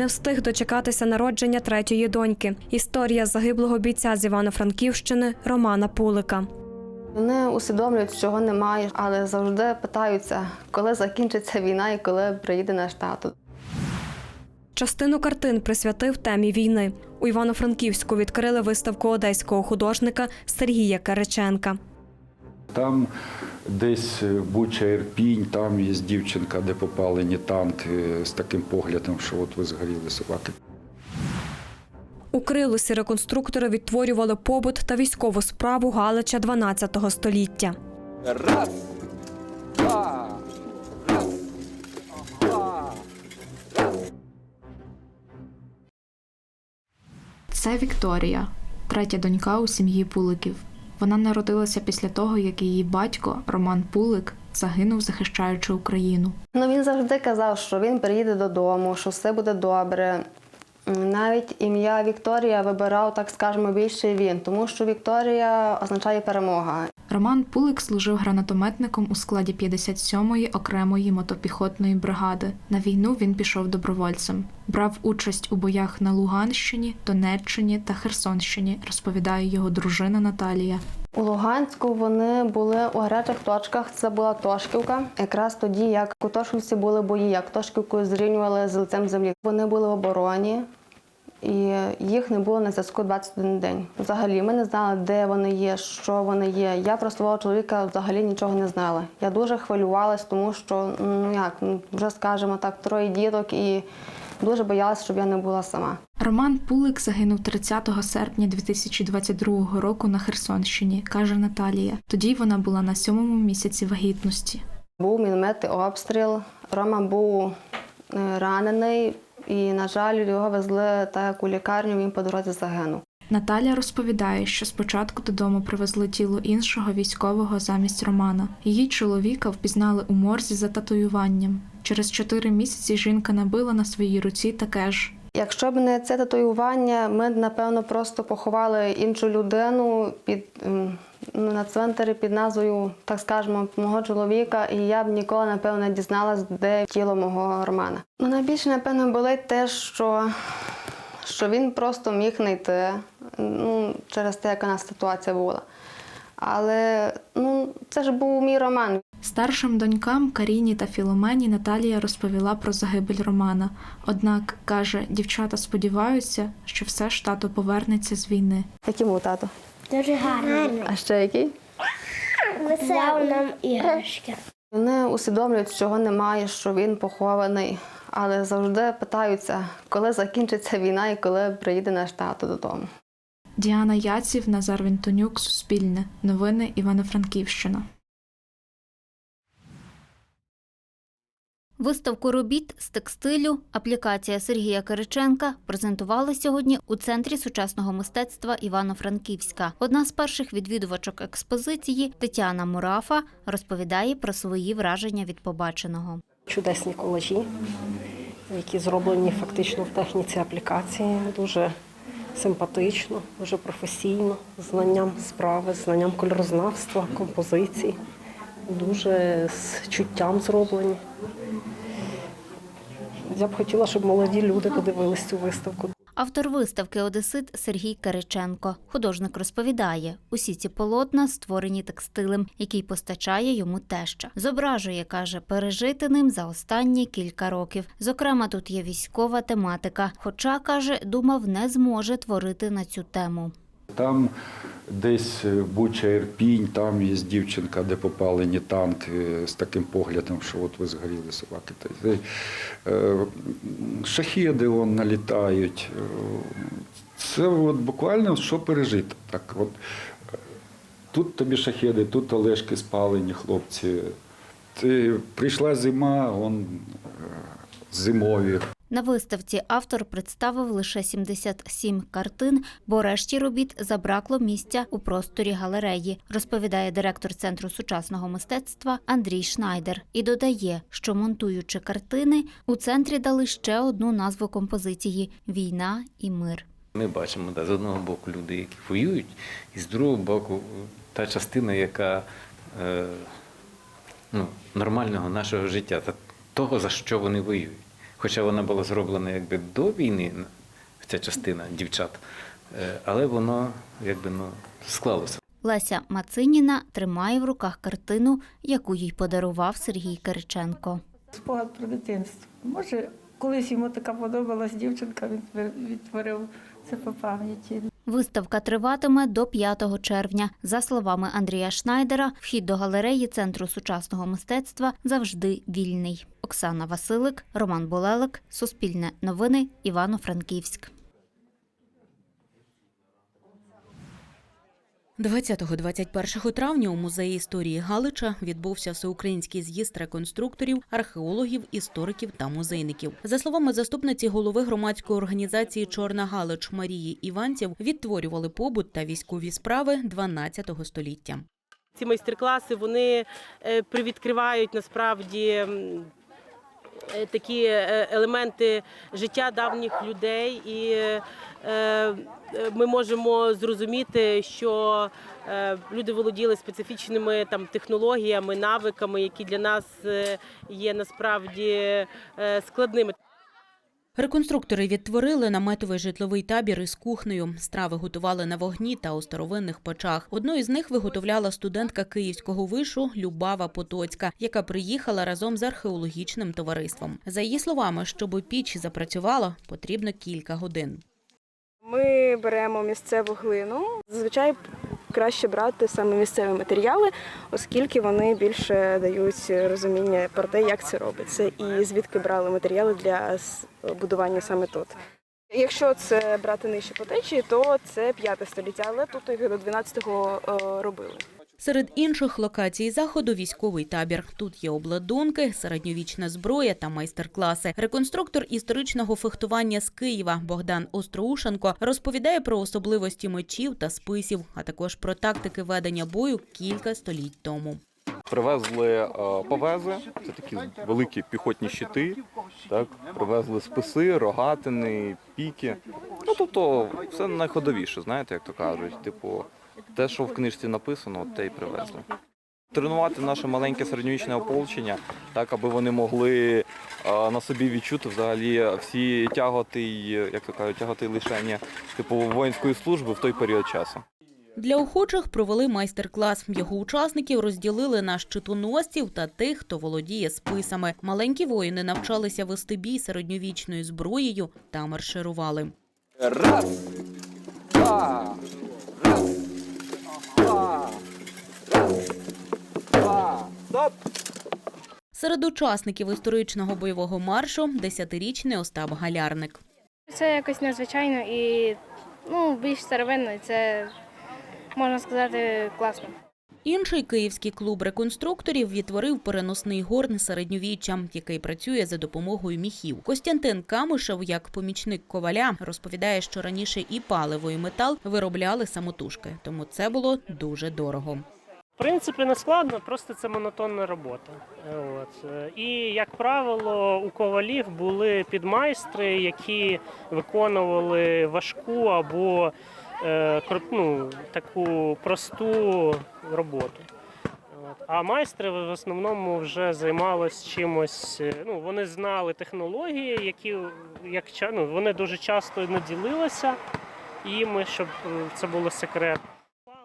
не встиг дочекатися народження третьої доньки. Історія загиблого бійця з Івано-Франківщини Романа Пулика. Вони усвідомлюють, чого немає, але завжди питаються, коли закінчиться війна і коли приїде наш тато. Частину картин присвятив темі війни. У Івано-Франківську відкрили виставку одеського художника Сергія Кириченка. Там десь Буча Ірпінь, там є дівчинка, де попалені танки з таким поглядом, що от ви згоріли собаки. У Крилусі реконструктори відтворювали побут та військову справу Галича 12 століття. Раз, два, раз, два, раз. Це Вікторія, третя донька у сім'ї Пуликів. Вона народилася після того, як її батько Роман Пулик загинув, захищаючи Україну. Ну він завжди казав, що він приїде додому, що все буде добре. Навіть ім'я Вікторія вибирав, так скажемо, більше він, тому що Вікторія означає перемога. Роман Пулик служив гранатометником у складі 57-ї окремої мотопіхотної бригади. На війну він пішов добровольцем. Брав участь у боях на Луганщині, Донеччині та Херсонщині, розповідає його дружина Наталія. У Луганську вони були у гарячих точках. Це була Тошківка. Якраз тоді, як у Тошківці були бої, як Тошківку зрівнювали з лицем землі. Вони були в обороні, і їх не було на зв'язку 21 день. Взагалі, ми не знали, де вони є, що вони є. Я про свого чоловіка взагалі нічого не знала. Я дуже хвилювалась, тому що ну як ну, вже скажемо так, троє діток, і дуже боялась, щоб я не була сама. Роман Пулик загинув 30 серпня 2022 року на Херсонщині, каже Наталія. Тоді вона була на сьомому місяці вагітності. Був мінометний обстріл. Рома був е, ранений, і, на жаль, його везли так у лікарню, він по дорозі загинув. Наталя розповідає, що спочатку додому привезли тіло іншого військового замість Романа. Її чоловіка впізнали у морзі за татуюванням. Через чотири місяці жінка набила на своїй руці таке ж. Якщо б не це татуювання, ми б, напевно, просто поховали іншу людину під, на цвинтарі під назвою, так скажемо, мого чоловіка, і я б ніколи, напевно, не дізналась, де тіло мого Романа. Ну, найбільше, напевно, болить те, що, що він просто міг знайти ну, через те, яка у нас ситуація була. Але ну, це ж був мій роман. Старшим донькам Каріні та Філомені Наталія розповіла про загибель Романа. Однак каже, дівчата сподіваються, що все ж тато повернеться з війни. Який був тато? Дуже гарний. А ще який? Взяв нам іграшки. Вони усвідомлюють, чого немає, що він похований, але завжди питаються, коли закінчиться війна і коли приїде наш тато додому. Діана Яців, Назар Вінтонюк, Суспільне. Новини Івано-Франківщина. Виставку робіт з текстилю аплікація Сергія Кириченка презентували сьогодні у центрі сучасного мистецтва Івано-Франківська. Одна з перших відвідувачок експозиції Тетяна Мурафа розповідає про свої враження від побаченого. чудесні колажі, які зроблені фактично в техніці аплікації. Дуже симпатично, дуже професійно, знанням справи, знанням кольорознавства, композицій. Дуже з чуттям зроблені. Я б хотіла, щоб молоді люди подивились цю виставку. Автор виставки Одесит Сергій Кириченко. Художник розповідає, усі ці полотна створені текстилем, який постачає йому теща. Зображує, каже, пережити ним за останні кілька років. Зокрема, тут є військова тематика. Хоча каже, думав, не зможе творити на цю тему. Там десь Буча Ірпінь, там є дівчинка, де попалені танки з таким поглядом, що от ви згоріли собаки. Е, Шахеди вон налітають. Е, Це от буквально що пережити. Так, от, е, тут тобі шахеди, тут Олешки спалені, хлопці. Ти, прийшла зима, вон е, зимові. На виставці автор представив лише 77 картин, бо решті робіт забракло місця у просторі галереї, розповідає директор Центру сучасного мистецтва Андрій Шнайдер. І додає, що монтуючи картини, у центрі дали ще одну назву композиції Війна і мир. Ми бачимо да, з одного боку люди, які воюють, і з другого боку та частина, яка е, ну, нормального нашого життя, та того, за що вони воюють. Хоча вона була зроблена якби до війни, ця частина дівчат, е, але воно якби ну, склалося. Леся Мациніна тримає в руках картину, яку їй подарував Сергій Кириченко. Спогад про дитинство. Може, колись йому така подобалась дівчинка, він відтворив це по пам'яті. Виставка триватиме до 5 червня. За словами Андрія Шнайдера, вхід до галереї Центру сучасного мистецтва завжди вільний. Оксана Василик, Роман Болелик, Суспільне новини, Івано-Франківськ. 20-21 травня у музеї історії Галича відбувся всеукраїнський з'їзд реконструкторів, археологів, істориків та музейників. За словами заступниці голови громадської організації Чорна Галич Марії Іванців, відтворювали побут та військові справи 12 століття. Ці майстер-класи вони е, привідкривають насправді такі е, елементи життя давніх людей, і е, е, ми можемо зрозуміти, що е, люди володіли специфічними там технологіями, навиками, які для нас е, є насправді е, складними. Реконструктори відтворили наметовий житловий табір із кухнею. Страви готували на вогні та у старовинних печах. Одну із них виготовляла студентка Київського вишу Любава Потоцька, яка приїхала разом з археологічним товариством. За її словами, щоб піч запрацювала, потрібно кілька годин. Ми беремо місцеву глину. Зазвичай краще брати саме місцеві матеріали, оскільки вони більше дають розуміння про те, як це робиться, і звідки брали матеріали для будування саме тут. Якщо це брати нижче по течії, то це п'яте століття, але тут їх до 12-го е, робили. Серед інших локацій заходу військовий табір. Тут є обладунки, середньовічна зброя та майстер-класи. Реконструктор історичного фехтування з Києва Богдан Остроушенко розповідає про особливості мечів та списів, а також про тактики ведення бою кілька століть тому. Привезли е, повези, це такі великі піхотні щити. Так, привезли списи, рогатини, піки. Ну тобто, все найходовіше, знаєте, як то кажуть. Типу, те, що в книжці написано, те й привезли. Тренувати наше маленьке середньовічне ополчення, так аби вони могли на собі відчути взагалі всі тяготи, й, як то кажуть, тяготи лишення типу воїнської служби в той період часу. Для охочих провели майстер-клас. Його учасників розділили на щитоносців та тих, хто володіє списами. Маленькі воїни навчалися вести бій середньовічною зброєю та марширували. Раз, два, Серед учасників історичного бойового маршу десятирічний Остап Галярник. Це якось незвичайно і ну, більш старовинно, це можна сказати класно. Інший київський клуб реконструкторів відтворив переносний горн середньовіччя, який працює за допомогою міхів. Костянтин Камишев, як помічник коваля, розповідає, що раніше і паливо, і метал виробляли самотужки, тому це було дуже дорого. В принципі, не складно, просто це монотонна робота. Е, От. Е, І, як правило, у ковалів були підмайстри, які виконували важку або е, ну, таку просту роботу. От. А майстри в основному вже займалися чимось. Ну, вони знали технології, які як, ну, вони дуже часто не ділилися їми, щоб це було секрет.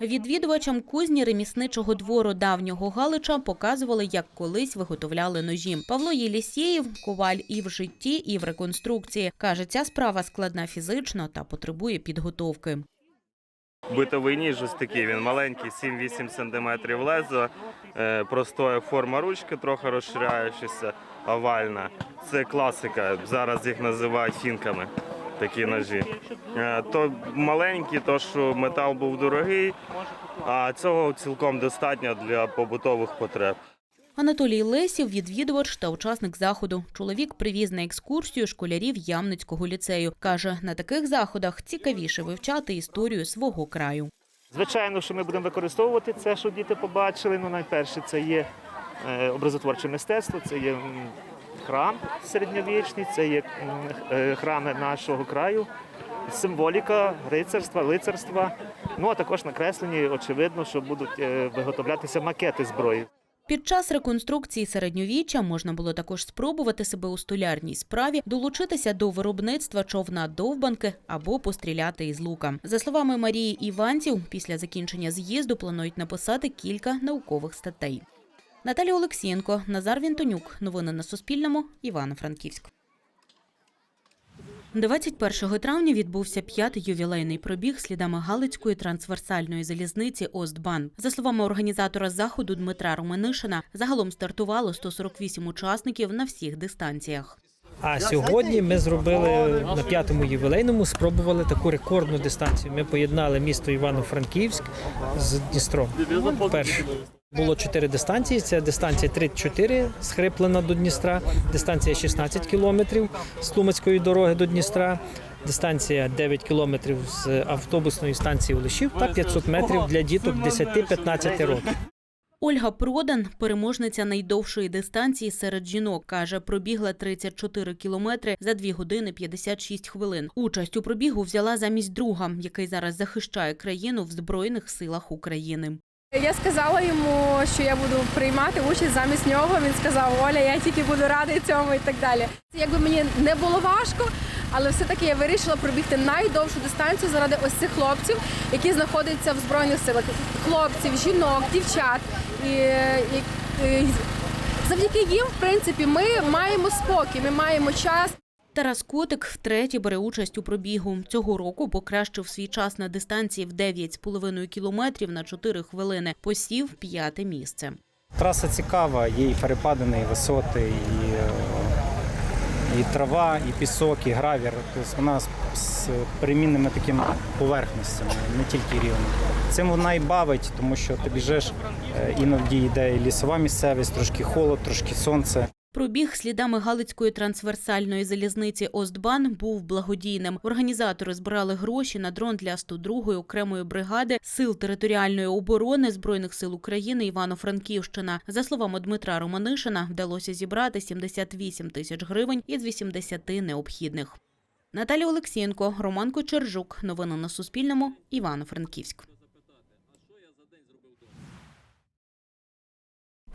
Відвідувачам кузні ремісничого двору давнього Галича показували, як колись виготовляли ножі. Павло Єлісєєв – коваль і в житті, і в реконструкції. Каже, ця справа складна фізично та потребує підготовки. Битовий ніж ось такий, він маленький, 7-8 см лезо, е, простоя форма ручки, трохи розширяючися, овальна. Це класика, зараз їх називають фінками, такі ножі. Е, То маленькі, то що метал був дорогий, а цього цілком достатньо для побутових потреб. Анатолій Лесів – відвідувач та учасник заходу. Чоловік привіз на екскурсію школярів Ямницького ліцею. Каже, на таких заходах цікавіше вивчати історію свого краю. Звичайно, що ми будемо використовувати це, щоб діти побачили. Ну, найперше, це є е, образотворче мистецтво, це є храм середньовічний, це є е, храми нашого краю, символіка рицарства, лицарства. Ну а також накреслені, очевидно, що будуть е, виготовлятися макети зброї. Під час реконструкції середньовіччя можна було також спробувати себе у столярній справі, долучитися до виробництва човна довбанки або постріляти із лука. За словами Марії Іванців, після закінчення з'їзду планують написати кілька наукових статей. Наталія Олексієнко, Назар Вінтонюк. Новини на Суспільному. Івано-Франківськ. 21 травня відбувся п'ятий ювілейний пробіг слідами Галицької трансверсальної залізниці Остбан. За словами організатора заходу Дмитра Романишина, загалом стартувало 148 учасників на всіх дистанціях. А сьогодні ми зробили на п'ятому ювілейному, спробували таку рекордну дистанцію. Ми поєднали місто Івано-Франківськ з Дністром. Перше. Було чотири дистанції. Це дистанція 34 з Хриплина до Дністра, дистанція 16 кілометрів з Тлумацької дороги до Дністра, дистанція 9 кілометрів з автобусної станції Олешів та 500 метрів для діток 10-15 років. Ольга Продан, переможниця найдовшої дистанції серед жінок, каже, пробігла 34 кілометри за 2 години 56 хвилин. Участь у пробігу взяла замість друга, який зараз захищає країну в Збройних силах України. Я сказала йому, що я буду приймати участь замість нього. Він сказав, Оля, я тільки буду радий цьому і так далі. Якби мені не було важко, але все-таки я вирішила пробігти найдовшу дистанцію заради ось цих хлопців, які знаходяться в збройних силах. Хлопців, жінок, дівчат. І, і, і завдяки їм, в принципі, ми маємо спокій, ми маємо час. Тарас Котик втретє бере участь у пробігу. Цього року покращив свій час на дистанції в 9,5 кілометрів на 4 хвилини. Посів п'яте місце. Траса цікава, є і перепадини, і висоти, і, е, і трава, і пісок, і гравір. Тобто вона з, перемінними такими поверхностями, не тільки рівно. Цим вона і бавить, тому що ти біжиш, е, іноді йде і лісова місцевість, трошки холод, трошки сонце. Пробіг слідами Галицької трансверсальної залізниці Остбан був благодійним. Організатори збирали гроші на дрон для 102-ї окремої бригади сил територіальної оборони збройних сил України Івано-Франківщина. За словами Дмитра Романишина, вдалося зібрати 78 тисяч гривень із 80 необхідних. Наталія Олексієнко, Роман Кочержук. Новини на Суспільному. Івано-Франківськ.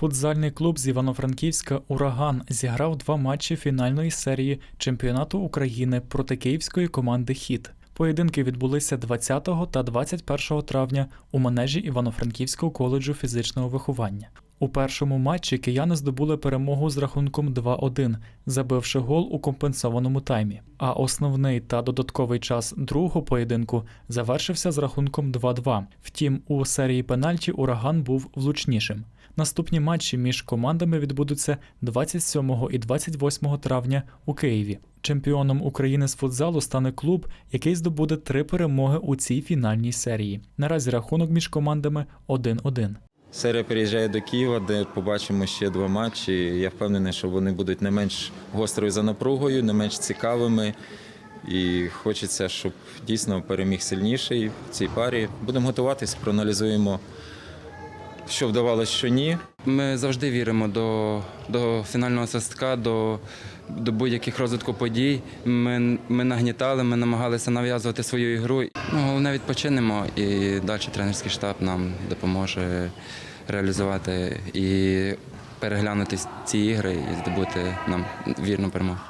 Футзальний клуб з Івано-Франківська Ураган зіграв два матчі фінальної серії чемпіонату України проти київської команди Хіт. Поєдинки відбулися 20 та 21 травня у манежі Івано-Франківського коледжу фізичного виховання. У першому матчі кияни здобули перемогу з рахунком 2-1, забивши гол у компенсованому таймі. А основний та додатковий час другого поєдинку завершився з рахунком 2-2. Втім, у серії пенальті ураган був влучнішим. Наступні матчі між командами відбудуться 27 і 28 травня у Києві. Чемпіоном України з футзалу стане клуб, який здобуде три перемоги у цій фінальній серії. Наразі рахунок між командами 1-1. Серія переїжджає до Києва, де побачимо ще два матчі. Я впевнений, що вони будуть не менш гострою за напругою, не менш цікавими. І хочеться, щоб дійсно переміг сильніший в цій парі. Будемо готуватись, проаналізуємо, що вдавалося, що ні. Ми завжди віримо до, до фінального свистка, до, до будь-яких розвитку подій. Ми, ми нагнітали, ми намагалися нав'язувати свою ігру. Ну, головне відпочинемо і далі тренерський штаб нам допоможе реалізувати і переглянути ці ігри і здобути нам вірну перемогу.